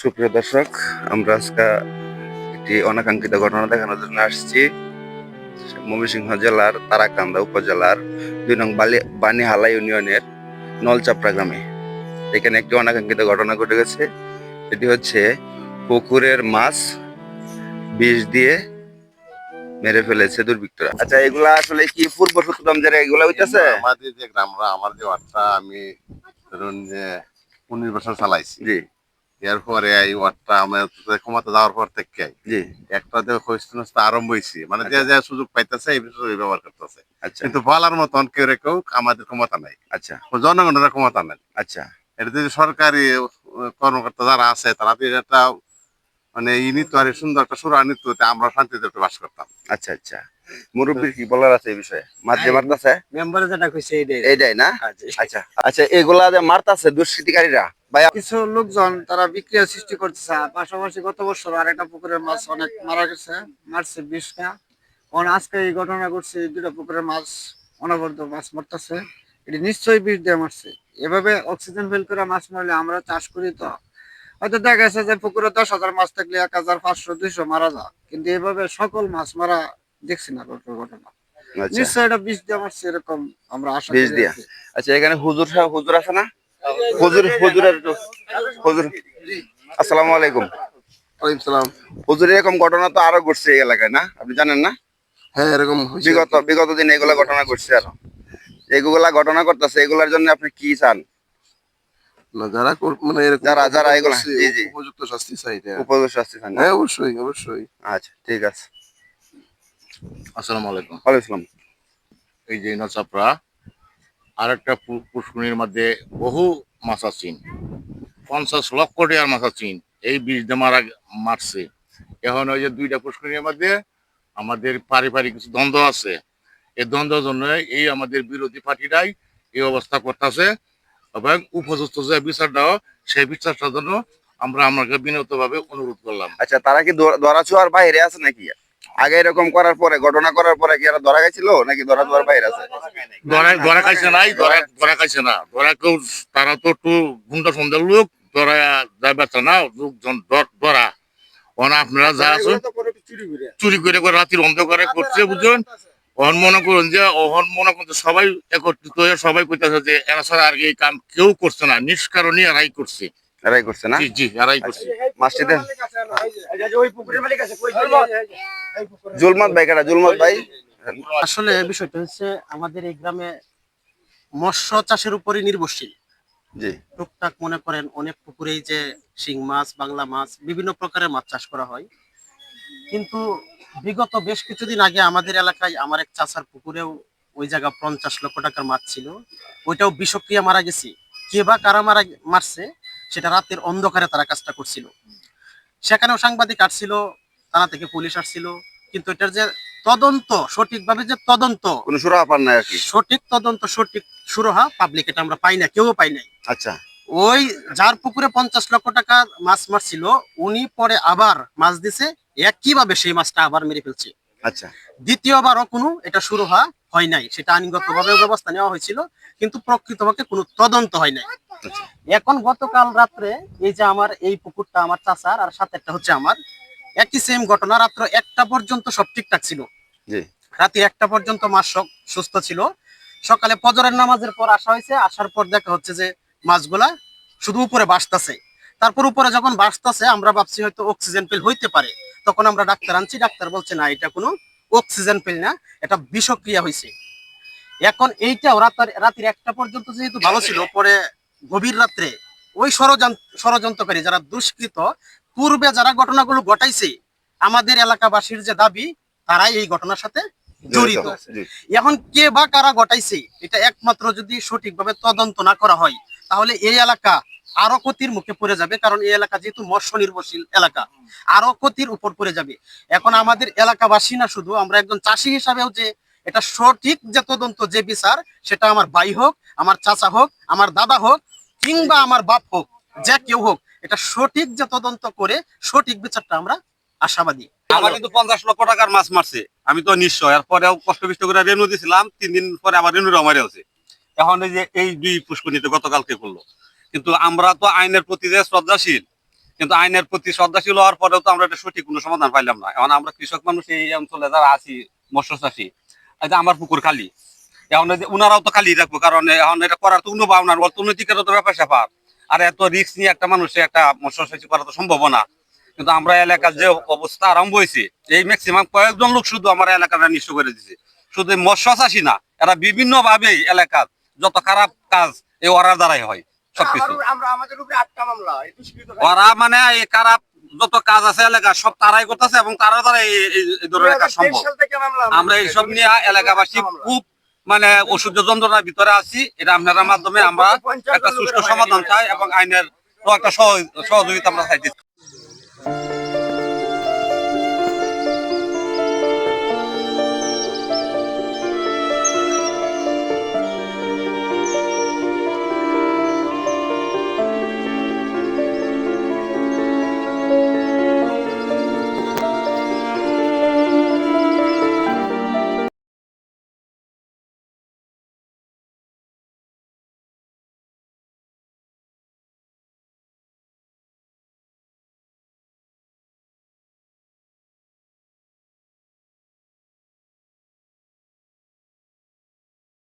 সুপ্রিয় দর্শক আমরা আজকে একটি অনাকাঙ্ক্ষিত ঘটনা দেখানোর জন্য আসছি। ময়মনসিংহ জেলার তারাকান্দা উপজেলার দুই নং বালি বানিহালা ইউনিয়নের নলচাপড়া গ্রামে। এখানে একটি অনাকাঙ্ক্ষিত ঘটনা ঘটে গেছে। এটি হচ্ছে পুকুরের মাছ বিষ দিয়ে মেরে ফেলেছে দুর্বৃত্তরা। আচ্ছা এগুলা আসলে কি পূর্ব সুতরাম যারা এগুলা হইতেছে? আমাদের যে গ্রামরা আমার যে ওয়ার্ডটা আমি ধরুন যে উনিশ বছর চালাইছি। জি। এরপরে এই ওয়ার্ডটা আমার ক্ষমতা যাওয়ার পর থেকে একটা যে হইস্ত আরম্ভ হয়েছে। মানে যে যে সুযোগ পাইতেছে এই বিষয়ে ব্যবহার করতেছে। আচ্ছা। কিন্তু বলার মতন কেউ রে কেউ আমাদের ক্ষমতা নাই। আচ্ছা। জনগণের ক্ষমতা নাই। আচ্ছা। এটা যদি সরকারি কর্মকর্তা যারা আছে তারা এটা মানে ই নিত আর সুন্দর একটা সুরা নিত আমরা শান্তিতে একটু বাস করতাম। আচ্ছা আচ্ছা। মুরব্বীর কি বলার আছে এই বিষয়ে? যে মারতাছে মেম্বার যেটা কইছে এইটাই। এইটাই না? আচ্ছা। আচ্ছা এগুলা যে মারতাছে দুষ্কৃতিকারীরা কিছু লোকজন তারা বিক্রিয়া সৃষ্টি করতেছে। পাশাপাশি গত বছর আরেকটা পুকুরের মাছ অনেক মারা গেছে মারছে বিশটা। কারণ আজকে এই ঘটনা ঘটছে দুটা পুকুরের মাছ অনবরত মাছ মরতেছে। এটি নিশ্চয়ই বিষ দিয়ে মারছে। এভাবে অক্সিজেন ফেল করে মাছ মারলে আমরা চাষ করি তো। হয়তো দেখা গেছে যে পুকুরে দশ হাজার মাছ থাকলে এক হাজার পাঁচশো দুইশো মারা যায়। কিন্তু এভাবে সকল মাছ মারা দেখছি না ঘটনা। আচ্ছা। নিশ্চয়ই এটা বিষ দিয়ে মারছে এরকম আমরা আশা বিষ দিয়া? আচ্ছা এখানে হুজুর সাহেব হুজুর আছে না? হুজুর হুজুরের হুজুর আসসালামু আলাইকুম। ওয়ালাইকুম সালাম। হুজুর এরকম ঘটনা তো আরও ঘটছে এই এলাকায় না? আপনি জানেন না? হ্যাঁ এরকম বিগত বিগত দিনে এগুলা ঘটনা ঘটছে আরও। এগুলা ঘটনা করতেছে এগুলার জন্য আপনি কি চান? যারা মানে যারা- যারা এগুলা- জি, জি। উপযুক্ত শাস্তি চাই উপদেশ শাস্তি চান হ্যাঁ অবশ্যই অবশ্যই। আচ্ছা ঠিক আছে। আসসালামু আলাইকুম। ওয়ালাইকুম এই যে নচাপড়া আর একটা পুষ্করিণীর মধ্যে বহু মাছা আছেন পঞ্চাশ লক্ষ টাকার মাছ আছেন এই বীজ দিয়ে মারা মারছে। এখন ওই যে দুইটা পুষ্করিণীর মধ্যে আমাদের পারিবারিক কিছু দ্বন্দ্ব আছে। এই দ্বন্দ্বের জন্য এই আমাদের বিরোধী পার্টিরাই এই অবস্থা করতেছে এবং উপযুক্ত যে বিচারটাও, সেই বিচারটার জন্য আমরা আমাকে বিনত ভাবে অনুরোধ করলাম। আচ্ছা তারা কি ধরা ছোঁয়ার বাইরে আছে নাকি? আগে এরকম করার পরে ঘটনা করার পরে কি এরা ধরা গেছিল নাকি ধরা ছোঁয়ার বাইরে আছে? ধরা ধরা খাইছে নাই ধরা ধরা খাইছে না। ধরা কেউ তারা তো একটু গুন্ডা সন্ধ্যের লোক ধরা বাচ্চা না লোকজন ধরা। ওন আপনারা যা আছেন চুরি করে। করে রাত্রির অন্ধকারে করছে বুঝছেন? ওহন মনে করুন যে ওহন মনে করুন যে সবাই একত্রিত হয়ে সবাই কইতেছে যে এরা ছাড়া আর কি কাম কেউ করছে না নিষ্কারণই এরাই করছে। এরাই করছে না? জি জি এরাই করছে। মাছটি দেন জুলমত ভাই কাটা জুলমত ভাই? আসলে বিষয়টা হচ্ছে আমাদের এই গ্রামে মৎস্য চাষের উপরই নির্ভরশীল। জি। টুকটাক মনে করেন অনেক পুকুরেই যে শিং মাছ বাংলা মাছ বিভিন্ন প্রকারের মাছ চাষ করা হয়। কিন্তু বিগত বেশ কিছুদিন আগে আমাদের এলাকায় আমার এক চাষার পুকুরেও ওই জায়গা পঞ্চাশ লক্ষ টাকার মাছ ছিল। ওইটাও বিষক্রিয়া মারা গেছে। কে বা কারা মারা মারছে সেটা রাতের অন্ধকারে তারা কাজটা করছিল। সেখানেও সাংবাদিক আসছিল থানা থেকে পুলিশ আসছিল কিন্তু এটার যে তদন্ত সঠিকভাবে যে তদন্ত কোনো পান নাই আর কি? সঠিক তদন্ত সঠিক সুরহা পাবলিক এটা আমরা পাই না কেউ পাই নাই। আচ্ছা। ওই যার পুকুরে পঞ্চাশ লক্ষ টাকা মাছ মারছিল উনি পরে আবার মাছ দিছে একইভাবে সেই মাছটা আবার মেরে ফেলছে। আচ্ছা। দ্বিতীয়বারও কোনো এটা সুরহা হয় নাই। সেটা আইনগত ভাবে ব্যবস্থা নেওয়া হয়েছিল কিন্তু প্রকৃতপক্ষে কোনো তদন্ত হয় নাই। এখন গতকাল রাত্রে এই যে আমার এই পুকুরটা আমার চাচার আর সাথেরটা হচ্ছে আমার একই সেম ঘটনা রাত্র একটা পর্যন্ত সব ঠিকঠাক ছিল। রাতে একটা পর্যন্ত মাছ সুস্থ ছিল। সকালে ফজরের নামাজের পর আসা হয়েছে আসার পর দেখা হচ্ছে যে মাছগুলা শুধু উপরে বাসতেছে তারপর উপরে যখন বাসতেছে আমরা ভাবছি হয়তো অক্সিজেন ফিল হইতে পারে। তখন আমরা ডাক্তার আনছি ডাক্তার বলছে না এটা কোনো অক্সিজেন ফিল না এটা বিষক্রিয়া হয়েছে এখন এইটাও রাতের রাতের একটা পর্যন্ত যেহেতু ভালো ছিল পরে গভীর রাত্রে ওই ষড়যন্ত্র ষড়যন্ত্রকারী যারা দুষ্কৃত পূর্বে যারা ঘটনাগুলো ঘটাইছে আমাদের এলাকাবাসীর যে দাবি তারাই এই ঘটনার সাথে জড়িত। এখন কে বা কারা ঘটাইছে এটা একমাত্র যদি সঠিকভাবে তদন্ত না করা হয় তাহলে এই এলাকা আরও ক্ষতির মুখে পড়ে যাবে, কারণ এই এলাকা যেহেতু মৎস্য নির্ভরশীল এলাকা, আরও ক্ষতির উপর পড়ে যাবে। এখন আমাদের এলাকাবাসী না শুধু, আমরা একজন চাষি হিসাবেও যে এটা সঠিক যে তদন্ত যে বিচার, সেটা আমার ভাই হোক, আমার চাচা হোক, আমার দাদা হোক, কিংবা আমার বাপ হোক, যে কেউ হোক, এটা সঠিক যে তদন্ত করে সঠিক বিচারটা আমরা আশাবাদী। আমার কিন্তু পঞ্চাশ লক্ষ টাকার মাছ মারছে, আমি তো নিশ্চয় এরপরেও কষ্ট বিষ্ট করে রেনু দিছিলাম, তিন দিন পরে আবার রেনুর আমারে আছে। এখন এই যে এই দুই পুষ্করণীতে গতকালকে করল। কিন্তু আমরা তো আইনের প্রতি যে শ্রদ্ধাশীল, কিন্তু আইনের প্রতি শ্রদ্ধাশীল হওয়ার পরেও তো আমরা সঠিক কোনো সমাধান পাইলাম না। এখন আমরা কৃষক মানুষ এই অঞ্চলে যারা আছি মৎস্য চাষী আমার পুকুর খালি, এখন উনারাও তো খালি রাখব কারণ এখন এটা করার তো কোনো ভাবনা অর্থনৈতিকেরও তো ব্যাপার স্যাপার। আর এত রিস্ক নিয়ে একটা মানুষের একটা মৎস্য চাষী করা তো সম্ভব না। কিন্তু আমরা এলাকার যে অবস্থা আরম্ভ হয়েছে, এই ম্যাক্সিমাম কয়েকজন লোক শুধু আমার এলাকাটা নিঃস্ব করে দিছে। শুধু মৎস্য চাষী না, এরা বিভিন্ন ভাবে এলাকার যত খারাপ কাজ, এই ওরার দ্বারাই হয়। সবকিছু। ওরা মানে এই খারাপ যত কাজ আছে এলাকা সব তারাই করতেছে এবং তারা দ্বারা এই- ধরনের কাজ সম্ভব। আমরা এইসব নিয়ে এলাকাবাসী খুব মানে অসহ্য যন্ত্রণার ভিতরে আছি। এটা আপনার মাধ্যমে আমরা একটা সুষ্ঠু সমাধান চাই এবং আইনের একটা সহযোগিতা আমরা চাইতেছি।